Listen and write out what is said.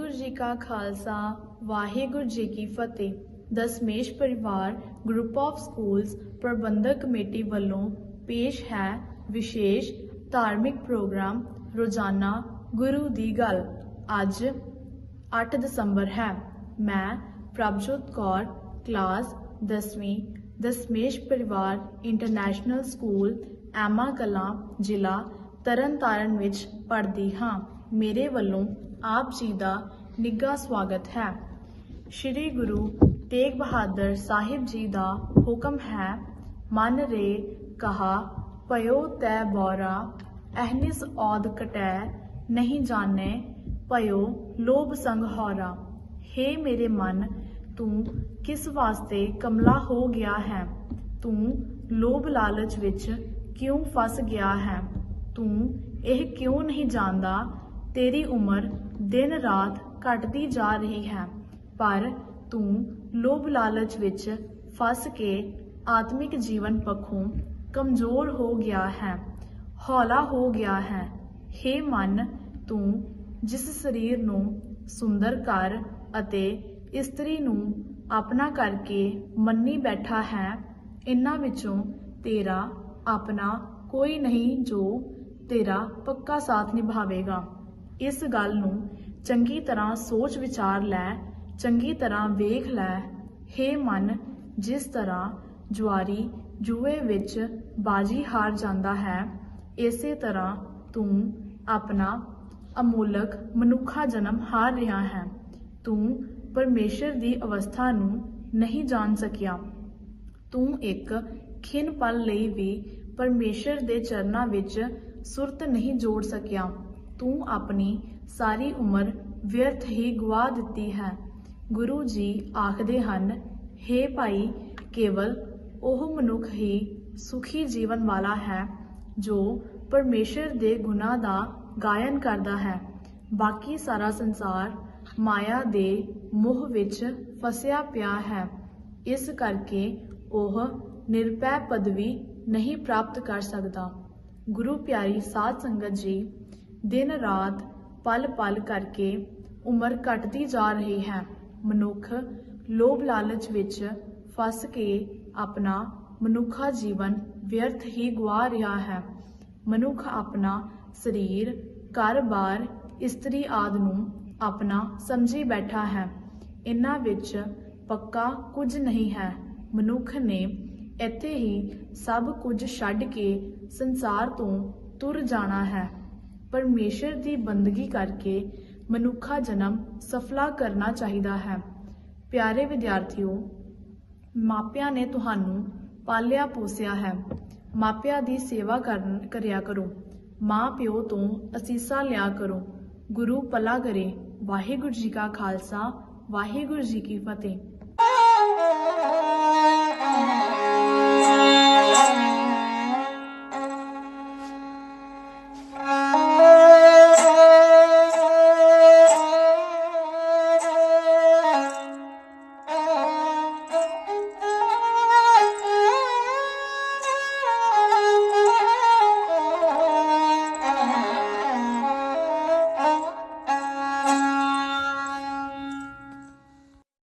ਵਾਹਿਗੁਰੂ ਜੀ ਕਾ ਖਾਲਸਾ, ਵਾਹਿਗੁਰੂ ਜੀ ਕੀ ਫਤਿਹ। Dasmesh Parivar group of schools Parbandhak committee ਵੱਲੋਂ ਪੇਸ਼ ਹੈ ਵਿਸ਼ੇਸ਼ ਧਾਰਮਿਕ ਪ੍ਰੋਗਰਾਮ ਰੋਜ਼ਾਨਾ ਗੁਰੂ ਦੀ ਗੱਲ। ਅੱਜ 8 ਦਸੰਬਰ ਹੈ। ਮੈਂ ਪ੍ਰਭਜੋਤ ਕੌਰ, ਕਲਾਸ 10ਵੀਂ ਦਸਮੇਸ਼ ਪਰਿਵਾਰ ਇੰਟਰਨੈਸ਼ਨਲ ਸਕੂਲ ਐਮਾ ਕਲਾਂ, ਜ਼ਿਲ੍ਹਾ ਤਰਨਤਾਰਨ ਵਿੱਚ ਪੜ੍ਹਦੀ ਹਾਂ। ਮੇਰੇ ਵੱਲੋਂ ਆਪ ਜੀ ਦਾ ਨਿੱਘਾ ਸਵਾਗਤ ਹੈ। ਸ੍ਰੀ ਗੁਰੂ ਤੇਗ ਬਹਾਦਰ ਸਾਹਿਬ ਜੀ ਦਾ ਹੁਕਮ ਹੈ, ਮਨ ਰੇ ਕਹਾ ਪਇਓ ਤੈ ਬੋਰਾ, ਅਹਨਿਸ ਔਦ ਕਟੈ, ਨਹੀਂ ਜਾਣੈ ਪਇਓ ਲੋਭ ਸੰਗ ਹੌਰਾ। ਹੇ ਮੇਰੇ ਮਨ, ਤੂੰ ਕਿਸ ਵਾਸਤੇ ਕਮਲਾ ਹੋ ਗਿਆ ਹੈ? ਤੂੰ ਲੋਭ ਲਾਲਚ ਵਿੱਚ ਕਿਉਂ ਫਸ ਗਿਆ ਹੈ? ਤੂੰ ਇਹ ਕਿਉਂ ਨਹੀਂ ਜਾਣਦਾ? ਤੇਰੀ ਉਮਰ ਦਿਨ ਰਾਤ ਘਟਦੀ ਜਾ ਰਹੀ ਹੈ। ਪਰ ਤੂੰ ਲੋਭ ਲਾਲਚ ਵਿੱਚ ਫਸ ਕੇ ਆਤਮਿਕ ਜੀਵਨ ਪੱਖੋਂ ਕਮਜ਼ੋਰ ਹੋ ਗਿਆ ਹੈ, ਹੌਲਾ ਹੋ ਗਿਆ ਹੈ। हे ਮਨ, ਤੂੰ ਜਿਸ ਸਰੀਰ ਨੂੰ ਸੁੰਦਰ ਕਰ ਅਤੇ ਇਸਤਰੀ ਨੂੰ ਆਪਣਾ ਕਰਕੇ ਮੰਨੀ ਬੈਠਾ ਹੈ, ਇਨ੍ਹਾਂ ਵਿੱਚੋਂ ਤੇਰਾ ਆਪਣਾ ਕੋਈ ਨਹੀਂ ਜੋ ਤੇਰਾ ਪੱਕਾ ਸਾਥ ਨਿਭਾਵੇਗਾ। ਇਸ ਗੱਲ ਨੂੰ ਚੰਗੀ ਤਰ੍ਹਾਂ ਸੋਚ ਵਿਚਾਰ ਲੈ, ਚੰਗੀ ਤਰ੍ਹਾਂ ਵੇਖ ਲੈ। ਹੇ ਮਨ, ਜਿਸ ਤਰ੍ਹਾਂ ਜੁਆਰੀ ਜੂਏ ਵਿੱਚ ਬਾਜੀ ਹਾਰ ਜਾਂਦਾ ਹੈ, ਇਸੇ ਤਰ੍ਹਾਂ ਤੂੰ ਆਪਣਾ ਅਮੋਲਕ ਮਨੁੱਖਾ ਜਨਮ ਹਾਰ ਰਿਹਾ ਹੈ। ਤੂੰ ਪਰਮੇਸ਼ਰ ਦੀ ਅਵਸਥਾ ਨੂੰ ਨਹੀਂ ਜਾਣ ਸਕਿਆ। ਤੂੰ ਇੱਕ ਖਿੰਨ ਪਲ ਲਈ ਵੀ ਪਰਮੇਸ਼ਰ ਦੇ ਚਰਨਾਂ ਵਿੱਚ ਸੁਰਤ ਨਹੀਂ ਜੋੜ ਸਕਿਆ। ਤੂੰ ਆਪਣੀ ਸਾਰੀ ਉਮਰ ਵਿਅਰਥ ਹੀ ਗਵਾ ਦਿੱਤੀ ਹੈ। ਗੁਰੂ ਜੀ ਆਖਦੇ ਹਨ हे ਭਾਈ, ਕੇਵਲ ਉਹ ਮਨੁੱਖ ਹੀ ਸੁਖੀ ਜੀਵਨ ਵਾਲਾ ਹੈ, ਜੋ ਪਰਮੇਸ਼ਰ ਦੇ ਗੁਣਾ ਦਾ ਗਾਇਨ ਕਰਦਾ ਹੈ। ਬਾਕੀ ਸਾਰਾ ਸੰਸਾਰ ਮਾਇਆ ਦੇ ਮੋਹ ਵਿੱਚ ਫਸਿਆ ਪਿਆ ਹੈ। ਇਸ ਕਰਕੇ ਉਹ ਨਿਰਪੈ ਪਦਵੀ ਨਹੀਂ ਪ੍ਰਾਪਤ ਕਰ ਸਕਦਾ। ਗੁਰੂ ਪਿਆਰੀ ਸਾਧ ਸੰਗਤ ਜੀ, ਦਿਨ ਰਾਤ ਪਲ ਪਲ ਕਰਕੇ ਉਮਰ ਘਟਦੀ ਜਾ ਰਹੀ ਹੈ। ਮਨੁੱਖ ਲੋਭ ਲਾਲਚ ਵਿੱਚ ਫਸ ਕੇ ਆਪਣਾ ਮਨੁੱਖਾ ਜੀਵਨ ਵਿਅਰਥ ਹੀ ਗਵਾ ਰਿਹਾ ਹੈ। ਮਨੁੱਖ ਆਪਣਾ ਸਰੀਰ, ਘਰ-ਬਾਰ, ਇਸਤਰੀ ਆਦ ਨੂੰ ਆਪਣਾ ਸਮਝੀ ਬੈਠਾ ਹੈ। ਇਨ੍ਹਾਂ ਵਿੱਚ ਪੱਕਾ ਕੁਝ ਨਹੀਂ ਹੈ। ਮਨੁੱਖ ਨੇ ਇੱਥੇ ਹੀ ਸਭ ਕੁਝ ਛੱਡ ਕੇ ਸੰਸਾਰ ਤੋਂ ਤੁਰ ਜਾਣਾ ਹੈ। ਪਰਮੇਸ਼ਰ ਦੀ ਬੰਦਗੀ ਕਰਕੇ ਮਨੁੱਖਾ ਜਨਮ ਸਫਲਾ ਕਰਨਾ ਚਾਹੀਦਾ ਹੈ। ਪਿਆਰੇ ਵਿਦਿਆਰਥੀਓ, ਮਾਪਿਆਂ ਨੇ ਤੁਹਾਨੂੰ ਪਾਲਿਆ ਪੋਸਿਆ ਹੈ। ਮਾਪਿਆਂ ਦੀ ਸੇਵਾ ਕਰਨ ਕਰਿਆ ਕਰੋ। ਮਾਂ ਪਿਓ ਤੋਂ ਅਸੀਸਾਂ ਲਿਆ ਕਰੋ। ਗੁਰੂ ਪਲਾ ਕਰੇ। ਵਾਹਿਗੁਰੂ ਜੀ ਕਾ ਖਾਲਸਾ, ਵਾਹਿਗੁਰੂ ਜੀ ਕੀ ਫਤਿਹ।